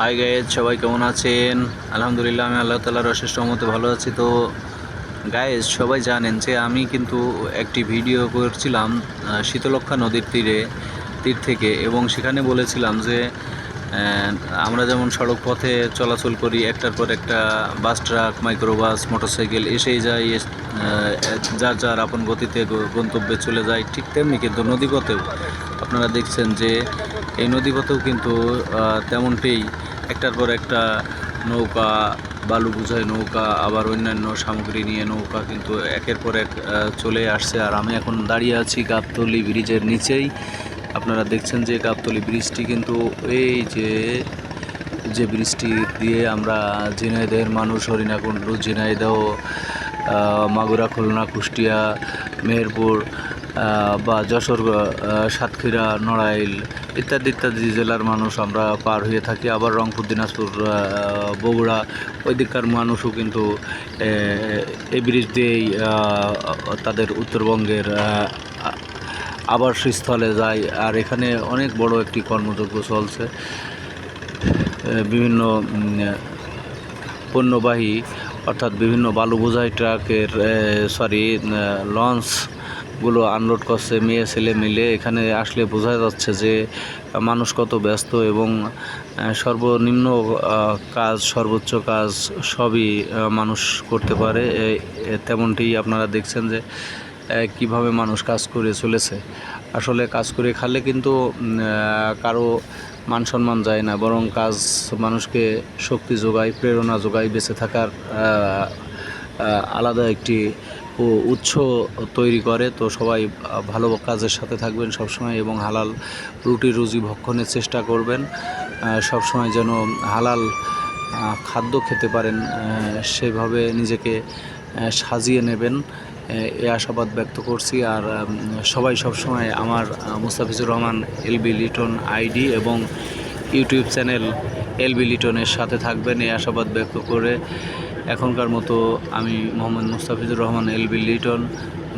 High guys সবাই কেমন আছেন? আলহামদুলিল্লাহ, আমি আল্লাহ তালার অশেষ রহমতে ভালো আছি। তো গায়েজ সবাই জানেন যে আমি কিন্তু একটি ভিডিও করছিলাম শীতলক্ষা নদীর তীরে, তীর থেকে। এবং সেখানে বলেছিলাম যে আমরা যেমন সড়ক পথে চলাচল করি, একটার পর একটা বাস ট্রাক, মাইক্রোবাস, মোটরসাইকেল এসেই যায় যার যার আপন গতিতে গন্তব্যে চলে যায়, ঠিক তেমনি কিন্তু নদীপথেও। আপনারা দেখছেন যে এই নদীপথেও কিন্তু তেমনটি একটার পর একটা নৌকা, বালু বোঝায় নৌকা, আবার অন্যান্য সামগ্রী নিয়ে নৌকা কিন্তু একের পর এক চলে আসছে। আর আমি এখন দাঁড়িয়ে আছি গাবতলি ব্রিজের নিচেই। আপনারা দেখছেন যে গাবতলি ব্রিজটি কিন্তু এই যে যে বৃষ্টি দিয়ে আমরা ঝিনাইদহের মানুষ হরিণাকুণ্ড ঝিনাইদহ মাগুরা, খুলনা, কুষ্টিয়া, মেহেরপুর বা যশোর সাতক্ষীরা, নড়াইল ইত্যাদি ইত্যাদি জেলার মানুষ আমরা পার হয়ে থাকি। আবার রংপুর, দিনাজপুর বগুড়া ওই দিককার মানুষও কিন্তু এই ব্রিজ দিয়েই তাদের উত্তরবঙ্গের আবাসস্থলে যায়। আর এখানে অনেক বড় একটি কর্মযজ্ঞ চলছে। বিভিন্ন পণ্যবাহী অর্থাৎ বিভিন্ন বালু বোঝাই ট্রাকের সরি লঞ্চগুলো আনলোড করছে, মেয়ে, ছেলে মিলে। এখানে আসলে বোঝা যাচ্ছে যে মানুষ কত ব্যস্ত এবং সর্বনিম্ন কাজ, সর্বোচ্চ কাজ সবই মানুষ করতে পারে। তেমনটি আপনারা দেখছেন যে কীভাবে মানুষ কাজ করে চলেছে। আসলে কাজ করে খালে কিন্তু কারও মান সম্মান যায় না, বরং কাজ মানুষকে শক্তি যোগায়, প্রেরণা যোগায়, বেঁচে থাকার আলাদা একটি উৎস তৈরি করে, তো সবাই ভালো কাজের সাথে থাকবেন সবসময় এবং হালাল রুটি রুজি ভক্ষণের চেষ্টা করবেন। সবসময় যেন হালাল খাদ্য খেতে পারেন সেভাবে নিজেকে সাজিয়ে নেবেন। এ আশাবাদ ব্যক্ত করছি। আর সবাই সবসময় আমার মুস্তাফিজুর রহমান এলবি লিটন আইডি এবং ইউটিউব চ্যানেল এলবি লিটনের সাথে থাকবেন। এই আশাবাদ ব্যক্ত করে এখনকার মতো আমি মোহাম্মদ মুস্তাফিজুর রহমান এলবি লিটন,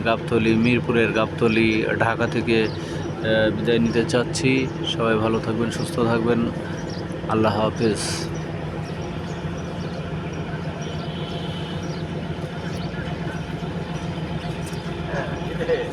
গাবতলি, মিরপুরের গাবতলি, ঢাকা থেকে বিদায় নিতে চাচ্ছি। সবাই ভালো থাকবেন, সুস্থ থাকবেন। আল্লাহ হাফেজ। হ্যাঁ,